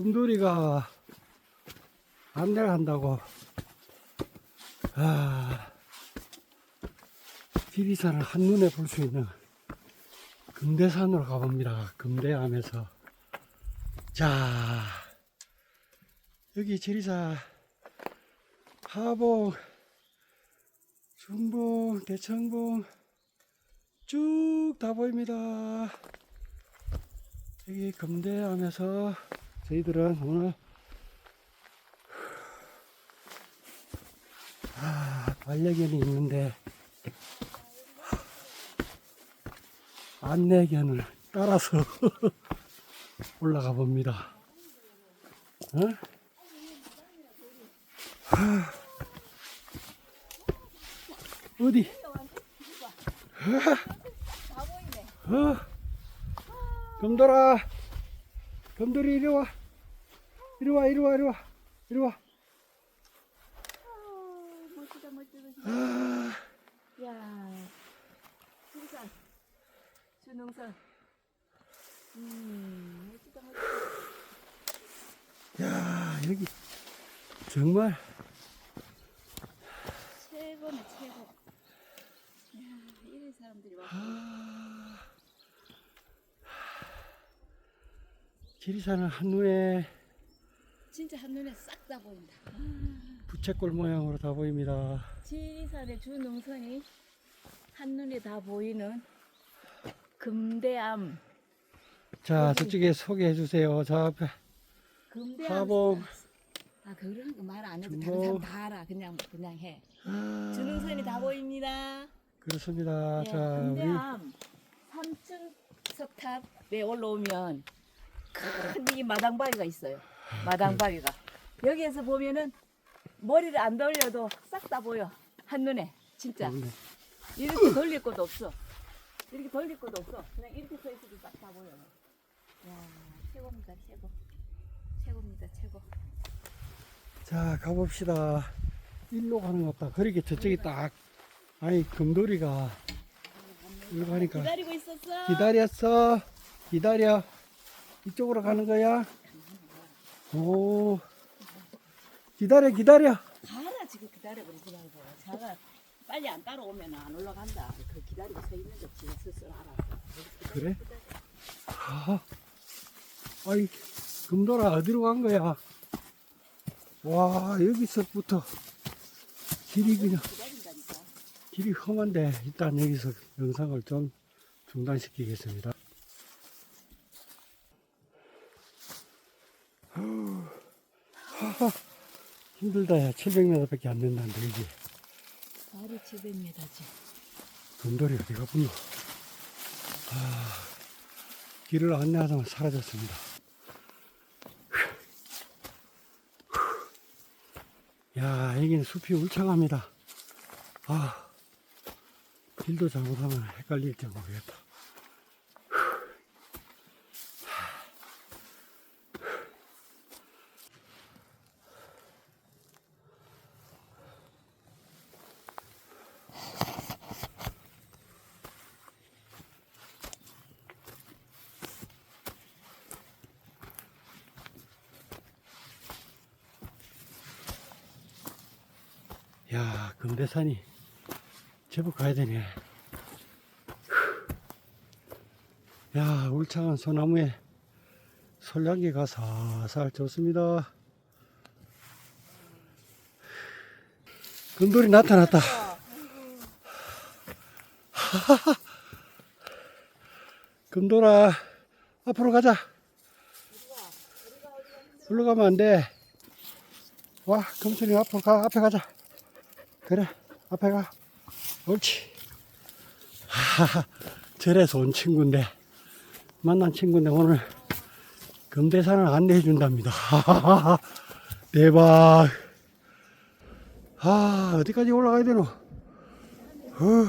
금돌이가 안내를 한다고. 아 지리산을 한눈에 볼 수 있는 금대산으로 가봅니다. 금대암에서. 자 여기 지리산 하봉 중봉 대청봉 쭉 다 보입니다. 여기 금대암에서 저희들은 오늘 아, 반려견이 있는데 안내견을 따라서 올라가 봅니다. 어? 하. 어디? 어? 금돌아, 금돌이 이리 와, 이리 와, 이리 와, 이리 와, 이리 와. 멋지다 멋지다 멋지다. 아, 야 수산 준홍선. 음 멋지다 멋지다. 야, 여기 정말 최고네 최고. 야 이런 사람들이 와. 아, 지리산을 한눈에 진짜 한눈에 싹 다 보인다 부채꼴 모양으로 다 보입니다. 지리산의 준홍선이 한눈에 다 보이는 금대암 자, 저쪽에 소개해 주세요. 저 앞에 금대암 하봉. 아 그런 거 말 안 해도 다른. 사람 다 알아 그냥 그냥 해 아, 준홍선이 다 보입니다 그렇습니다. 예, 자, 우리 금대암 3층 석탑에 올라오면 큰 이 마당바위가 있어요. 마당바위가 여기에서 보면은 머리를 안 돌려도 싹 다 보여 한눈에 진짜 네. 이렇게 돌릴 것도 없어. 이렇게 돌릴 것도 없어. 그냥 이렇게 서 있어도 싹 다 보여. 야 최고입니다 최고. 최고입니다 최고. 자, 가봅시다. 일로 가는 것 같다. 그렇게 저쪽이 딱, 아니, 금돌이가 이거 하니까 기다리고 있었어. 기다렸어. 기다려. 이쪽으로 가는 거야. 오. 기다려, 기다려. 가라 지금 기다리고 있으라고. 자가 빨리 안 따라오면 안 올라간다. 그 기다리고 서 있는 거 지금 스스로 알아서. 그래? 아, 아이, 금돌아, 어디로 간 거야? 와, 여기서부터 길이 그냥, 기다린다니까. 길이 험한데, 일단 여기서 영상을 좀 중단시키겠습니다. 후, 하하, 힘들다, 야. 700m 밖에 안 된다는데, 이게. 바로 700m지. 금돌이 어디가 분노? 아, 길을 안내하다가 사라졌습니다. 야, 여기는 숲이 울창합니다. 아, 길도 잘못하면 헷갈릴지 모르겠다. 야, 금대산이 제법 가야 되네. 야, 울창한 소나무에 솔향기가 살살 좋습니다. 금돌이 나타났다. 금돌아, 앞으로 가자. 일로 가면 안 돼. 와, 금순이 앞으로 가, 앞에 가자. 그래, 앞에 가. 옳지. 하하, 절에서 온 친구인데, 만난 친구인데 오늘 금대산을 안내해 준답니다. 하하하, 대박. 아, 어디까지 올라가야 되노? 어. 휴.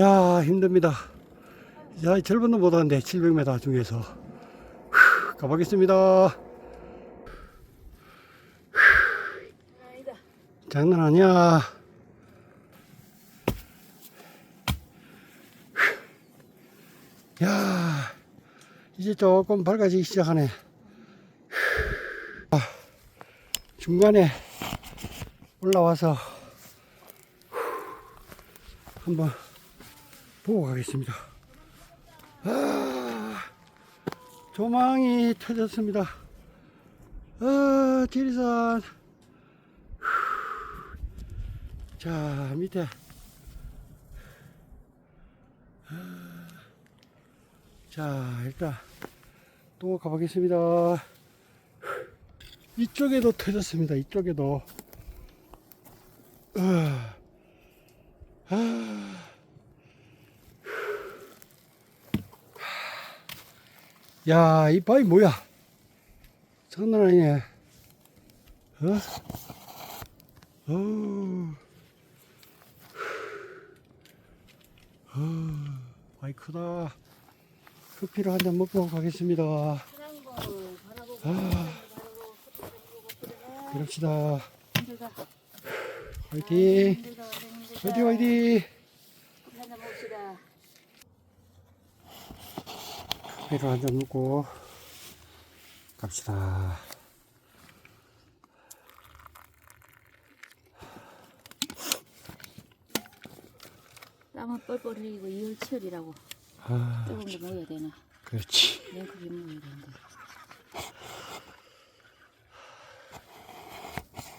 야, 힘듭니다. 야, 절반도 못 하는데, 700m 중에서. 휴, 가보겠습니다. 장난 아니야. 야, 이제 조금 밝아지기 시작하네. 아, 중간에 올라와서 한번 보고 가겠습니다. 아, 조망이 터졌습니다. 아, 지리산. 자, 밑에. 아, 자, 일단 또 가보겠습니다. 이쪽에도 터졌습니다. 이쪽에도. 아, 아. 야, 이 바위 뭐야? 장난 아니네. 어? 어. 어, 바위 크다. 커피를 한 잔 먹고 가겠습니다. 아. 그럽시다. 화이팅! 화이팅, 화이팅! 커피를 한 잔 먹고 갑시다. 땀은 뻘뻘 흘리고 이열치열이라고 아, 조금 더 먹어야 되나? 그렇지. 냉크게 먹어야 되는데.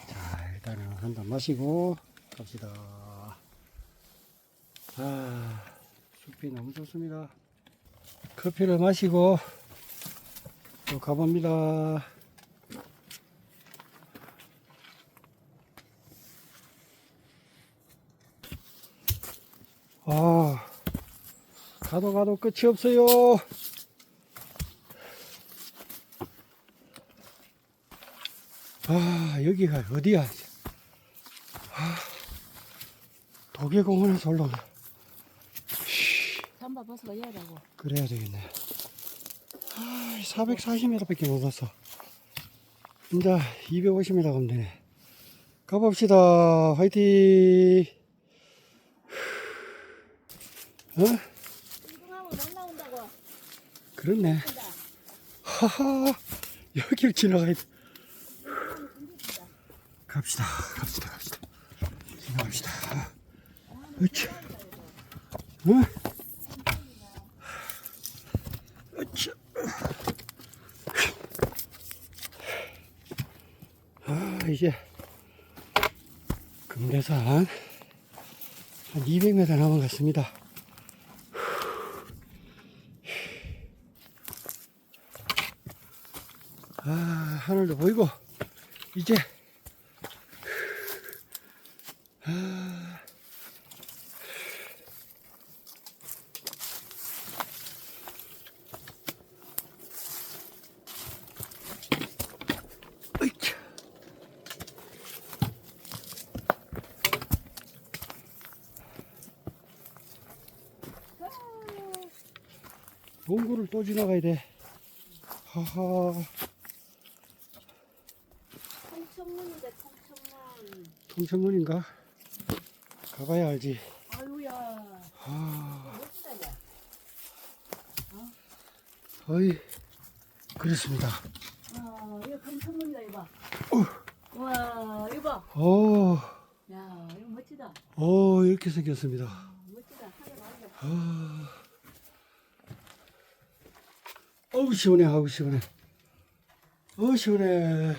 자, 일단은 한 잔 마시고 갑시다. 아, 숲이 너무 좋습니다. 커피를 마시고 또 가봅니다. 아, 가도 가도 끝이 없어요. 아, 여기가 어디야? 아, 도계공원에서 올라오네. 삼바 버스가 해야라고. 그래야 되겠네. 아, 440m밖에 못 왔어. 이제 250m 가면 되네. 가봅시다. 화이팅! 어? 그렇네. 하하, 여기를 지나가야 돼. 갑시다, 갑시다, 갑시다. 지나갑시다. 으쌰. 응? 으쌰. 아, 이제 금대산 한 200m 남은 것 같습니다. 아, 하늘도 보이고, 이제, 아. 농구를 또 지나가야 돼. 하하. 청천문인데 청천문. 통천문인가? 가봐야 알지. 아유야. 아, 멋지다 야. 어이, 그렇습니다. 와 이거 청천문이다 이거. 어. 와 이거 봐. 오, 야 이거 멋지다. 오, 어, 이렇게 생겼습니다. 멋지다. 하늘 많은데. 아, 어우, 시원해, 아우, 시원해. 어우, 시원해.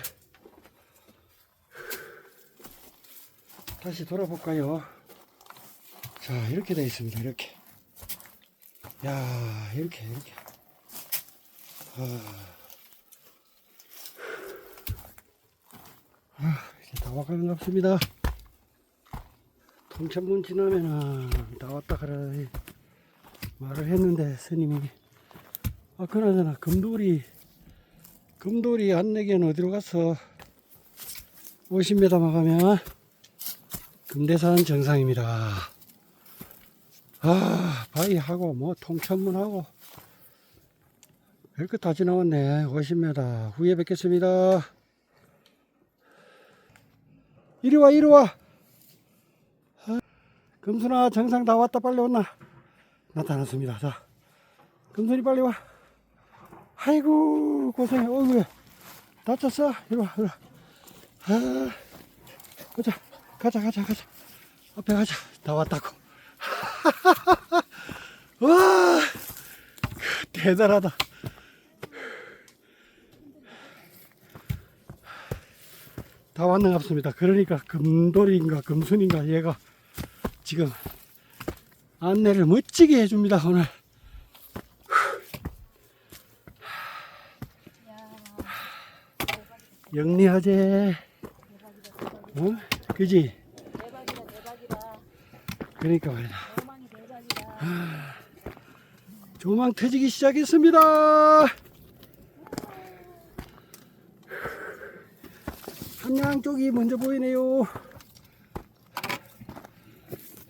다시 돌아볼까요? 자, 이렇게 되어 있습니다, 이렇게. 야, 이렇게, 이렇게. 아, 아 이제 다 와가는 것 같습니다. 통천문 지나면은 다 왔다 가라 말을 했는데 스님이 아 그나저나 금돌이 금돌이 안내기는 어디로 갔어 50m만 가면 금대산 정상입니다. 아 바위하고 뭐 통천문하고 별것 다 지나왔네. 50m 후에 뵙겠습니다. 이리 와 이리 와. 금순아 정상 다 왔다 빨리 온나? 나타났습니다. 자 금순이 빨리 와. 아이고 고생해. 어이구 다쳤어? 이리 와 이리 와. 아, 가자 가자 가자 가자. 앞에 가자. 다 왔다고. 와 대단하다. 다 왔는 같습니다. 그러니까 금돌인가 금순인가 얘가 지금 안내를 멋지게 해줍니다 오늘. 영리하제 어? 그지? 그러니까 말이다 대박이다. 조망 터지기 시작했습니다 한양 쪽이 먼저 보이네요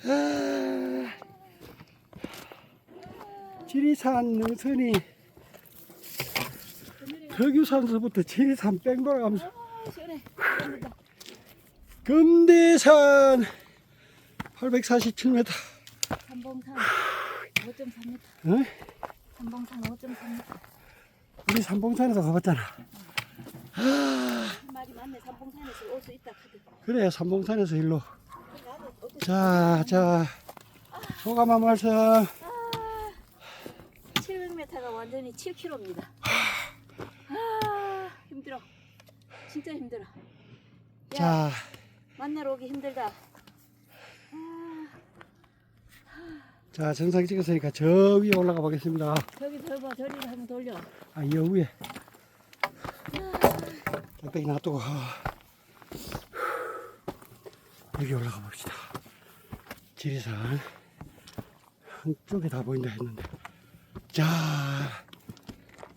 아, 지리산 능선이 덕유산서부터 지리산 뺑 돌아가면서 아, 시원해. 시원하다. 금대산 847m 삼봉산 5.3m. 어? 삼봉산 5.3m. 우리 삼봉산에서 가봤잖아 한 마리 맞네. 삼봉산에서 올 수 있다 카드. 그래 삼봉산에서 일로 자, 자, 소감 한 말씀. 700m가 완전히 7km입니다. 아 힘들어. 진짜 힘들어. 야, 자, 만나러 오기 힘들다. 아, 자, 정상 찍었으니까 저 위에 올라가 보겠습니다. 저기 저봐 저리를 한번 돌려. 아, 이 위에. 빽빽이 놔두고, 아. 여기 올라가 봅시다. 지리산. 한쪽에 다 보인다 했는데. 자,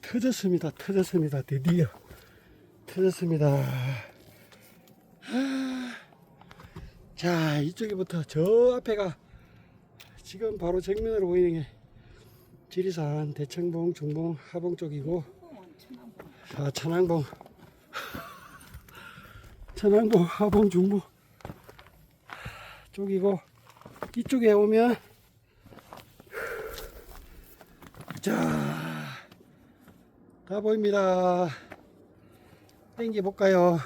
터졌습니다. 터졌습니다. 드디어. 터졌습니다. 아. 자, 이쪽에부터 저 앞에가 지금 바로 정면으로 보이는 게 지리산 대청봉, 중봉, 하봉 쪽이고 자, 천왕봉 천왕봉, 하봉, 중봉 쪽이고 이쪽에 오면 자, 다 보입니다. 땡겨 볼까요?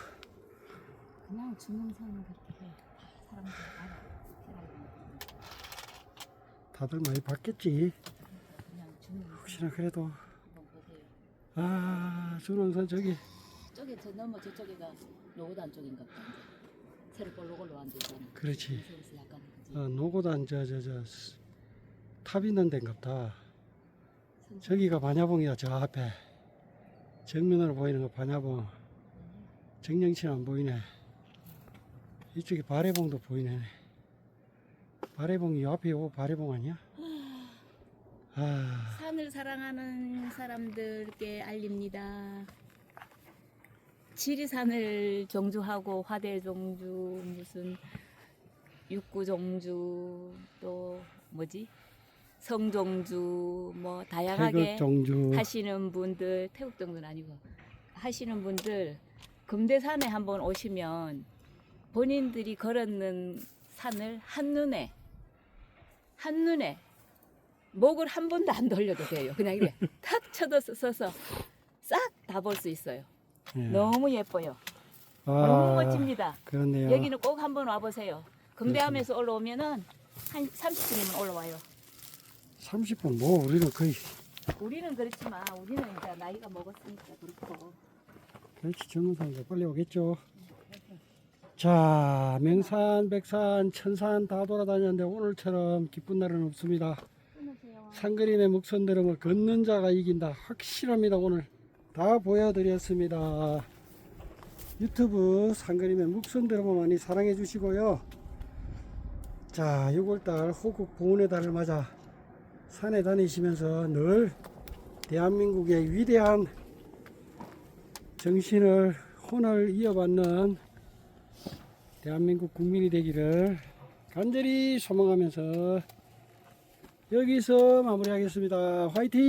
그냥 해. 다. 다들 많이 봤겠지. 혹시나 그래도. 아, 준원산 저기 저기 저 넘어 저쪽에가 노고단 쪽인가 보다. 새로 볼록볼록 앉아 있잖아. 그렇지. 약간. 어, 노고단 저 저 저 탑 있는 데인갑다. 저기가 반야봉이야 저 앞에 정면으로 보이는 거 반야봉 정령치는 안 보이네 이쪽에 바래봉도 보이네 바래봉이 요 앞에 요 바래봉 아니야? 아 산을 사랑하는 사람들께 알립니다. 지리산을 종주하고 화대 종주 무슨 육구 종주 또 뭐지 성종주 뭐 다양하게 태극 정주 하시는 분들 태국 정도는 아니고 하시는 분들 금대산에 한번 오시면 본인들이 걸었는 산을 한눈에 한눈에 목을 한 번도 안 돌려도 돼요. 그냥 이렇게 탁 쳐서 서서 싹 다 볼 수 있어요. 예. 너무 예뻐요. 아, 너무 멋집니다. 그렇네요 여기는 꼭 한번 와보세요. 금대함에서 올라오면은 한 30분이면 올라와요. 30분 뭐 우리는 거의 우리는 그렇지만 우리는 이제 나이가 먹었으니까 그렇고. 그렇지 정문산도 빨리 오겠죠 자 명산 백산 천산 다 돌아다녔는데 오늘처럼 기쁜 날은 없습니다. 상그림의 목선들은 걷는 자가 이긴다. 확실합니다. 오늘 다 보여드렸습니다. 유튜브 상그림의 목선들은 많이 사랑해 주시고요. 자, 6월달 호국 봉헌의 달을 맞아 산에 다니시면서 늘 대한민국의 위대한 정신을 혼을 이어받는 대한민국 국민이 되기를 간절히 소망하면서 여기서 마무리하겠습니다. 화이팅!